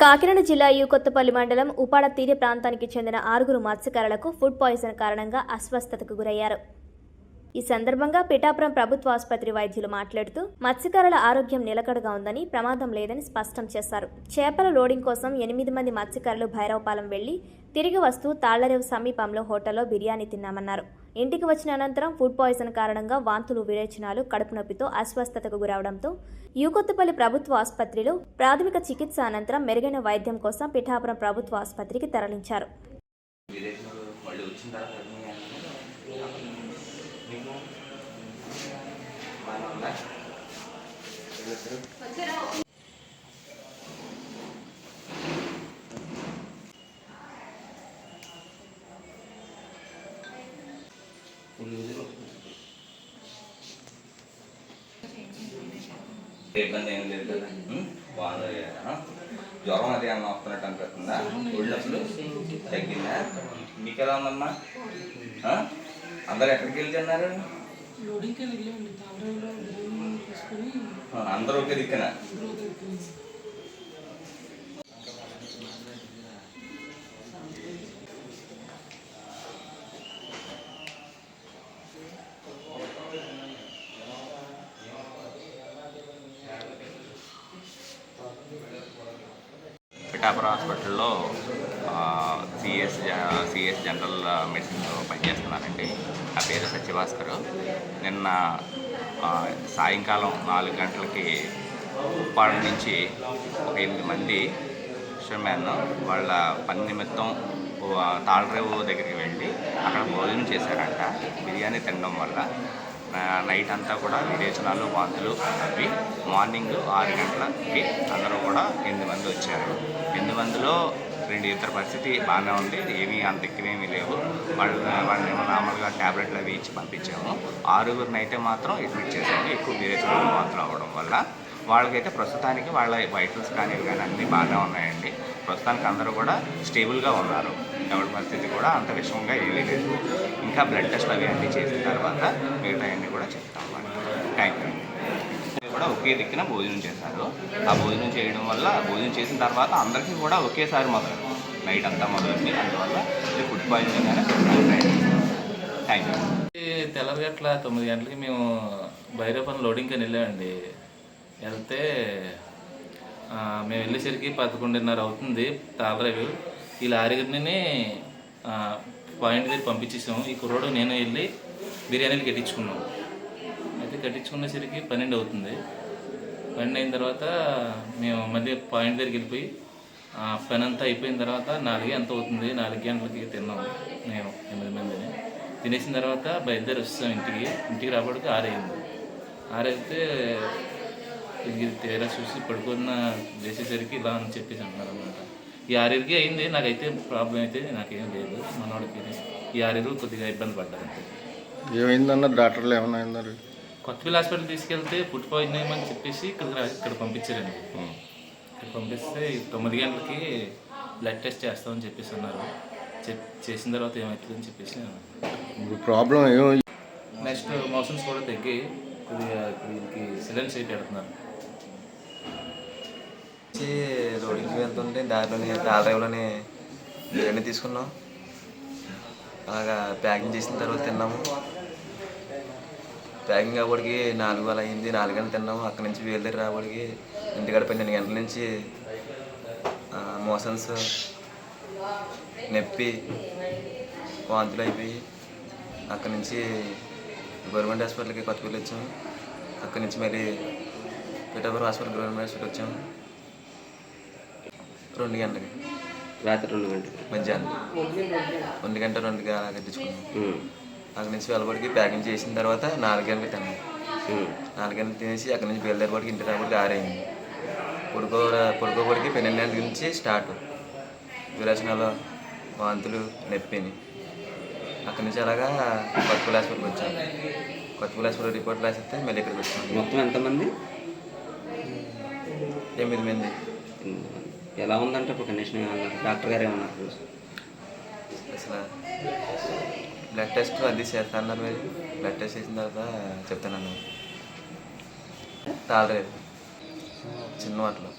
కాకినాడ జిల్లా యూకొత్తపల్లి మండలం ఉపాడ తీర ప్రాంతానికి చెందిన ఆరుగురు మత్స్యకారులకు ఫుడ్ పాయిజన్ కారణంగా అస్వస్థతకు గురయ్యారు. ఈ సందర్భంగా పిఠాపురం ప్రభుత్వ ఆసుపత్రి వైద్యులు మాట్లాడుతూ మత్స్యకారుల ఆరోగ్యం నిలకడగా ఉందని ప్రమాదం లేదని స్పష్టం చేశారు. చేపల లోడింగ్ కోసం ఎనిమిది మంది మత్స్యకారులు భైరవపాలెం వెళ్ళి తిరిగి వస్తూ తాళ్ళరేవు సమీపంలో హోటల్లో బిర్యానీ తిన్నామన్నారు. ఇంటికి వచ్చిన అనంతరం ఫుడ్ పాయిజన్ కారణంగా వాంతులు విరేచనాలు కడుపు నొప్పితో అస్వస్థతకు గురవడంతో యూకొత్తపల్లి ప్రభుత్వ ఆసుపత్రిలో ప్రాథమిక చికిత్స అనంతరం మెరుగైన వైద్యం కోసం పిఠాపురం ప్రభుత్వ ఆసుపత్రికి తరలించారు విదేశాలు మళ్ళీ వచ్చిన తర్వాత అన్నీ అన్నీ మీకు బాగానే ఉందా వీళ్ళిద్దరూ? వీళ్ళిద్దరూ. ఏ ఇబ్బంది ఏం లేదు కదా? బాగుంది జ్వరం అది ఏమన్నా వస్తున్నట్టు అనిపిస్తుందా? ఒళ్ళప్పుడు తగ్గిందా? మీకు ఎలా ఉందమ్మా? అందరు ఎక్కడికి వెళ్ళి తిన్నారు? లోడింగ్కి వెళ్ళామండి. తామరాలో బిర్యానీ తీసుకొని ఆ, అందరూ ఒకే దిక్కున. పిఠాపురం హాస్పిటల్లో సిఎస్ సిఎస్ జనరల్ మెడిసిన్లో పనిచేస్తున్నానండి నా పేరు సత్యభాస్కర్. నిన్న సాయంకాలం నాలుగు గంటలకి ఉప్పాడ నుంచి ఒక ఎనిమిది మంది ఫిషర్మ్యాన్ వాళ్ళ పని నిమిత్తం ఓ- తాళరేవు దగ్గరికి వెళ్ళి అక్కడ భోజనం చేశారంట. బిర్యానీ తినడం వల్ల నైట్ అంతా కూడా విరేచనాలు వాంతులు అవి మార్నింగ్ ఆరు గంటలకి అందరూ కూడా ఎనిమిది మంది వచ్చారు. ఎనిమిది మందిలో రెండు ఇద్దరు పరిస్థితి బాగానే ఉంది. ఏమీ అంత ఎక్కువేమీ లేవు. వాళ్ళు వాళ్ళని ఏమో నార్మల్గా ట్యాబ్లెట్లు అవి ఇచ్చి పంపించాము. ఆరుగురిని అయితే మాత్రం అడ్మిట్ చేసాము ఎక్కువ విరేచనాలు వాంతులు అవ్వడం వల్ల. వాళ్ళకైతే ప్రస్తుతానికి వాళ్ళ వైటల్స్ కానీ కానీ అన్నీ బాగానే ఉన్నాయండి. ప్రస్తుతానికి అందరూ కూడా స్టేబుల్గా ఉన్నారు. ఎవరి పరిస్థితి కూడా అంత విషమంగా ఏమీ లేదు. మిగతా బ్లడ్ టెస్ట్ అవి అన్నీ చేసిన తర్వాత మిగతా అన్నీ కూడా చెప్తాం థ్యాంక్ యూ కూడా ఒకే దిక్కున భోజనం చేశారు. ఆ భోజనం చేయడం వల్ల భోజనం చేసిన తర్వాత అందరికీ కూడా ఒకేసారి మొదలు. నైట్ అంతా మొదలైంది. అందువల్ల food food poison thank you తెల్లరగట్ల తొమ్మిది గంటలకి మేము భైరవపల్లి లోడింగ్కి వెళ్ళామండి. వెళ్తే మేము వెళ్ళేసరికి పదకొండున్నర అవుతుంది తాళరేవు ఈ లారీని పాయింట్ దగ్గర పంపించేసాము. ఈ కుర్రోడు నేను వెళ్ళి బిర్యానీలు కట్టించుకున్నాం అయితే కట్టించుకునేసరికి పన్నెండు అవుతుంది. పన్నెండు అయిన తర్వాత మేము మళ్ళీ పాయింట్ దగ్గరికి వెళ్ళిపోయి ఆ, పని అంతా అయిపోయిన తర్వాత నాలుగే ఎంత అవుతుంది. నాలుగు గంటలకి తిన్నాము మేము ఎనిమిది మందిని. తినేసిన తర్వాత బయలుదేరి వస్తాం ఇంటికి. ఇంటికి రాబడికి ఆరైంది ఆరైతే ఇది తేడా చూసి పడుకున్న చేసేసరికి ఇలా అని చెప్పేసి అంటున్నారు అనమాట ఈ ఆరేరుకి అయింది నాకైతే ప్రాబ్లం అయితే నాకేం లేదు. మనవాడికి ఈ ఆరేరు కొద్దిగా ఇబ్బంది పడ్డారు అంతే ఏమైందన్నారు డాక్టర్లు ఏమన్నా అన్నారు? కొత్తపల్లి హాస్పిటల్ తీసుకెళ్తే ఫుడ్ పాయిజన్ అయ్యమని చెప్పేసి ఇక్కడ ఇక్కడ పంపించారండి. ఇక్కడ పంపిస్తే తొమ్మిది గంటలకి బ్లడ్ టెస్ట్ చేస్తామని చెప్పేసి అన్నారు. చేసిన తర్వాత ఏమవుతుందని చెప్పేసి ప్రాబ్లం ఏమో నెక్స్ట్ మోషన్స్ కూడా తగ్గి కొద్దిగా వీళ్ళకి సిలిండర్ చేసి పెడుతున్నారు వెళ్తుంటే దారిలోనే తాళరేవులోనే బిర్యానీ తీసుకున్నాం. అలాగా ప్యాకింగ్ చేసిన తర్వాత తిన్నాము. ప్యాకింగ్ అప్పటికి నాలుగు వేల అయింది నాలుగు గంటలు తిన్నాము. అక్కడి నుంచి వేలు దగ్గర ఇంటి ఇంటికాడ పన్నెండు గంటల నుంచి మోషన్స్ నొప్పి వాంతులు అయిపోయి అక్కడి నుంచి గవర్నమెంట్ హాస్పిటల్కి కొత్తపల్లి వచ్చాము అక్కడి నుంచి మళ్ళీ పిఠాపురం హాస్పిటల్ గవర్నమెంట్ హాస్పిటల్ వచ్చాము రెండు గంటలకి. రాత్రి రెండు గంటలు మధ్యాహ్నం. ఒంటి గంట రెండు గంటల కట్టించుకున్నాం. అక్కడి నుంచి వెళ్ళబడికి ప్యాకింగ్ చేసిన తర్వాత నాలుగు గంటలకు తిన్నాం. నాలుగు గంటలు తినేసి అక్కడి నుంచి బయలుదేరబడికి ఇంటి రాబడికి ఆరైంది పడుకో పడుకోబడికి పన్నెండు గంటల నుంచి స్టార్ట్. విరచనాలు వాంతులు నొప్పిని. అక్కడి నుంచి అలాగా కొత్తపల్లి హాస్పిటల్కి వచ్చాం. కొత్తపల్లి హాస్పిటల్ రిపోర్ట్ రాసిస్తే మళ్ళీ ఇక్కడికి వచ్చాం. మొత్తం ఎంతమంది? ఎనిమిది మంది. ఎలా ఉందంటే ఇప్పుడు కండిషన్ ఏమన్నారు డాక్టర్ గారు ఏమన్నారు అసలు బ్లడ్ టెస్ట్ అది చేస్తానన్నారు మీరు. బ్లడ్ టెస్ట్ చేసిన తర్వాత చెప్తానన్నారు. తాగలేదు. చిన్న వాటిలో